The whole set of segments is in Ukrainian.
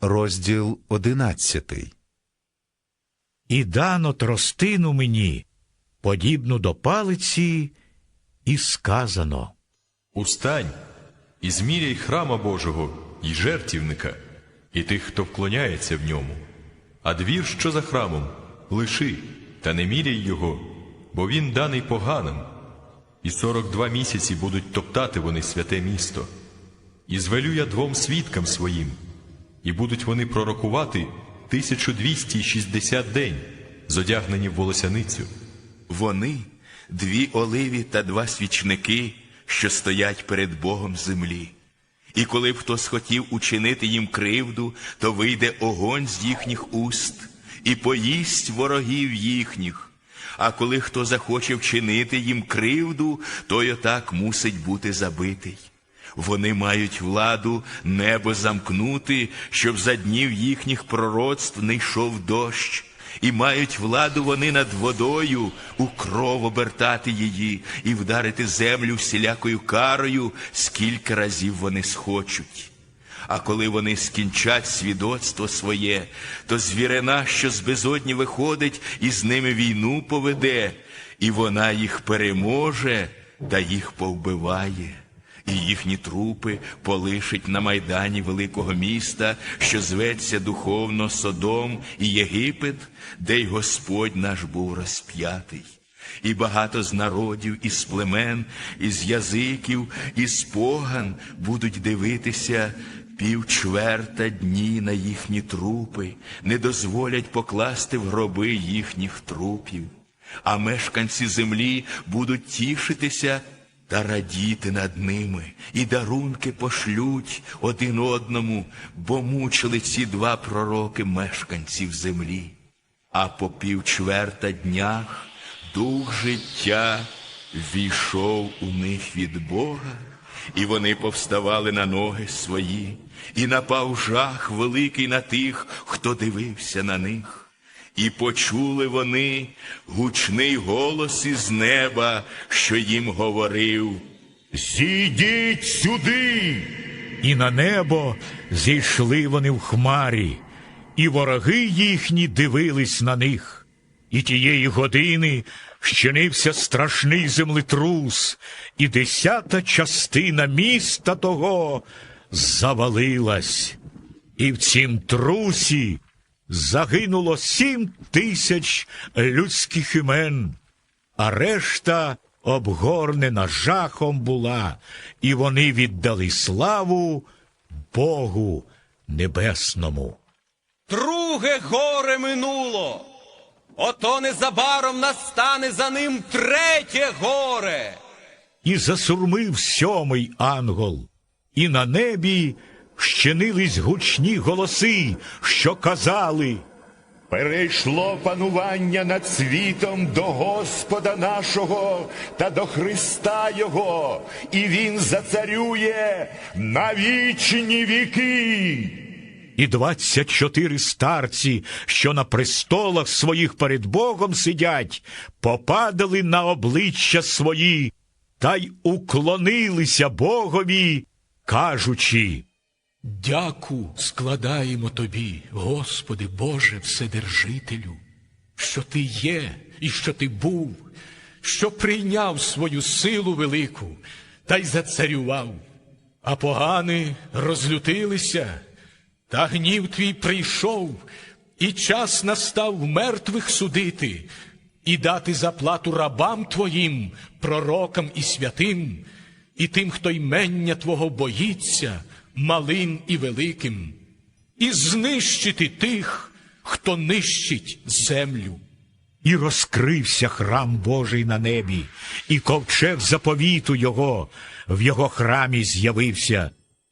розділ одинадцятий. І дано тростину мені, подібну до палиці, і сказано. Устань і зміряй храма Божого і жертівника, і тих, хто вклоняється в ньому. А двір, що за храмом, лиши, та не міряй його, бо він даний поганим. І сорок два місяці будуть топтати вони святе місто. І звелю я двом свідкам своїм, і будуть вони пророкувати 1260 день, зодягнені в волосяницю. Вони дві оливі та два свічники, що стоять перед Богом землі. І коли б хто схотів учинити їм кривду, то вийде огонь з їхніх уст і поїсть ворогів їхніх. А коли хто захоче вчинити їм кривду, той отак мусить бути забитий. Вони мають владу небо замкнути, щоб за днів їхніх пророцтв не йшов дощ. І мають владу вони над водою у кров обертати її і вдарити землю всілякою карою, скільки разів вони схочуть. А коли вони скінчать свідоцтво своє, то звірина, що з безодні виходить, і з ними війну поведе, і вона їх переможе та їх повбиває. І їхні трупи полишить на майдані великого міста, що зветься духовно Содом і Єгипет, де й Господь наш був розп'ятий. І багато з народів, і з племен, і з язиків, і з поган будуть дивитися півчверта дні на їхні трупи, не дозволять покласти в гроби їхніх трупів. А мешканці землі будуть тішитися та радіти над ними, і дарунки пошлють один одному, бо мучили ці два пророки мешканців землі. А по півчверта днях дух життя війшов у них від Бога, і вони повставали на ноги свої, і напав жах великий на тих, хто дивився на них. І почули вони гучний голос із неба, що їм говорив. Зійдіть сюди. І на небо зійшли вони в хмарі, і вороги їхні дивились на них. І тієї години щинився страшний землетрус, і десята частина міста того завалилась. І в цім трусі загинуло сім тисяч людських імен, а решта обгорнена жахом була, і вони віддали славу Богу Небесному. Друге горе минуло. Ото незабаром настане за ним третє горе. І засурмив сьомий ангел, і на небі щинились гучні голоси, що казали. Перейшло панування над світом до Господа нашого та до Христа Його, і Він зацарює на вічні віки. І двадцять чотири старці, що на престолах своїх перед Богом сидять, попадали на обличчя свої та й уклонилися Богові, кажучи. Дяку складаємо тобі, Господи Боже Вседержителю, що ти є і що ти був, що прийняв свою силу велику та й зацарював, а погани розлютилися, та гнів твій прийшов, і час настав мертвих судити, і дати заплату рабам твоїм, пророкам і святим, і тим, хто ймення Твого боїться малим і великим, і знищити тих, хто нищить землю. І розкрився храм Божий на небі, і ковчег заповіту його в його храмі з'явився,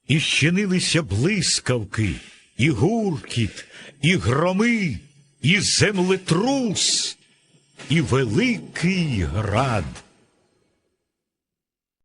і щинилися блискавки, і гуркіт, і громи, і землетрус, і великий град.